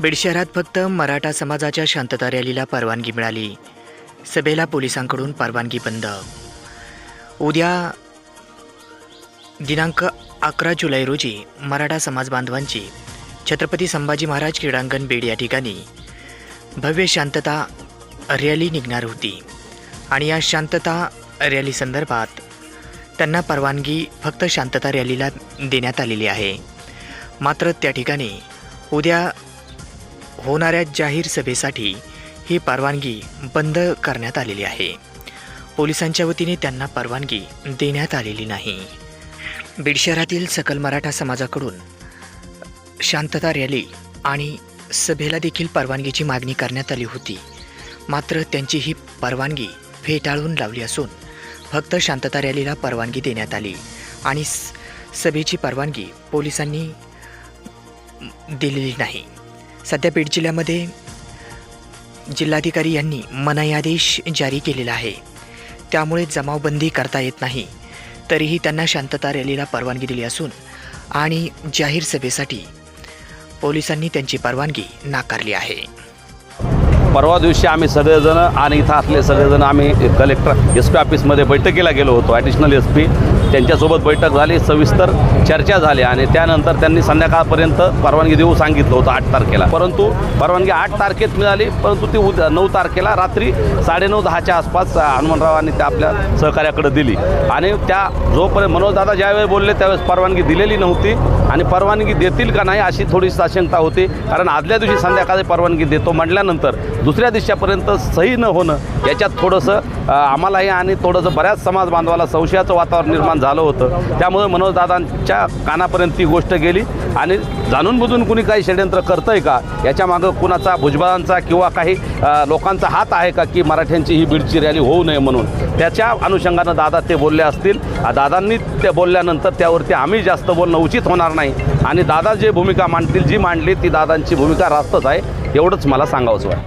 बीड शहरात फक्त मराठा समाजाच्या शांतता रॅलीला परवानगी मिळाली. सभेला पोलिसांकडून परवानगी बंद. उद्या दिनांक अकरा जुलै रोजी मराठा समाज बांधवांची छत्रपती संभाजी महाराज क्रीडांगण बीड या ठिकाणी भव्य शांतता रॅली निघणार होती आणि या शांतता रॅली संदर्भात त्यांना परवानगी फक्त शांतता रॅलीला देण्यात आलेली आहे. मात्र त्या ठिकाणी उद्या होणाऱ्या जाहीर सभेसाठी ही परवानगी बंद करण्यात आलेली आहे. पोलिसांच्या वतीने त्यांना परवानगी देण्यात आलेली नाही. बीड शहरातील सकल मराठा समाजाकडून शांतता रॅली आणि सभेला देखील परवानगीची मागणी करण्यात आली होती. मात्र त्यांची ही परवानगी फेटाळून लावली असून फक्त शांतता रॅलीला परवानगी देण्यात आली आणि स- सभेची परवानगी पोलिसांनी दिलेली नाही. सध्या बीड जिल्ह्यामध्ये जिल्हाधिकारी यांनी मनाई आदेश जारी केलेला आहे. त्यामुळे जमावबंदी करता येत नाही. तरीही त्यांना शांतता रॅलीला परवानगी दिली असून आणि जाहीर सभेसाठी पोलिसांनी त्यांची परवानगी नाकारली आहे. परवा दिवशी आम्ही सगळेजण आणि इथं असले सगळेजण आम्ही कलेक्टर एस पी ऑफिसमध्ये बैठकीला गेलो होतो ॲडिशनल एस पी त्यांच्यासोबत बैठक झाली सविस्तर चर्चा झाली आणि त्यानंतर त्यांनी संध्याकाळपर्यंत परवानगी देऊ सांगितलं होतं आठ तारखेला. परंतु परवानगी आठ तारखेत मिळाली परंतु ती उद्या नऊ तारखेला रात्री साडेनऊ दहाच्या आसपास हनुमानरावांनी त्या आपल्या सहकार्याकडे दिली. आणि त्या जोपर्यंत मनोजदादा ज्यावेळी बोलले त्यावेळेस परवानगी दिलेली नव्हती आणि परवानगी देतील का नाही अशी थोडीशी आशंका होती. कारण आदल्या दिवशी संध्याकाळी परवानगी देतो म्हटल्यानंतर दुसऱ्या दिवसापर्यंत सही न होणं याच्यात थोडंसं आम्हालाही आणि थोडंसं बऱ्याच समाज बांधवाला संशयाचं वातावरण निर्माण झालं होतं. त्यामुळे मनोजदादांच्या कानापर्यंत ती गोष्ट गेली. आणि जाणून बुजून कुणी काही षडयंत्र करतं आहे का? याच्या मागं कुणाचा भुजबळांचा किंवा काही लोकांचा हात आहे का की मराठ्यांची ही बीडची रॅली होऊ नये म्हणून? त्याच्या अनुषंगानं दादा ते बोलले असतील. दादांनी ते बोलल्यानंतर त्यावरती आम्ही जास्त बोलणं उचित होणार नाही. आणि दादा जे भूमिका मांडतील जी मांडली ती दादांची भूमिका रास्तच आहे. एवढंच मला सांगावंच वाटतं.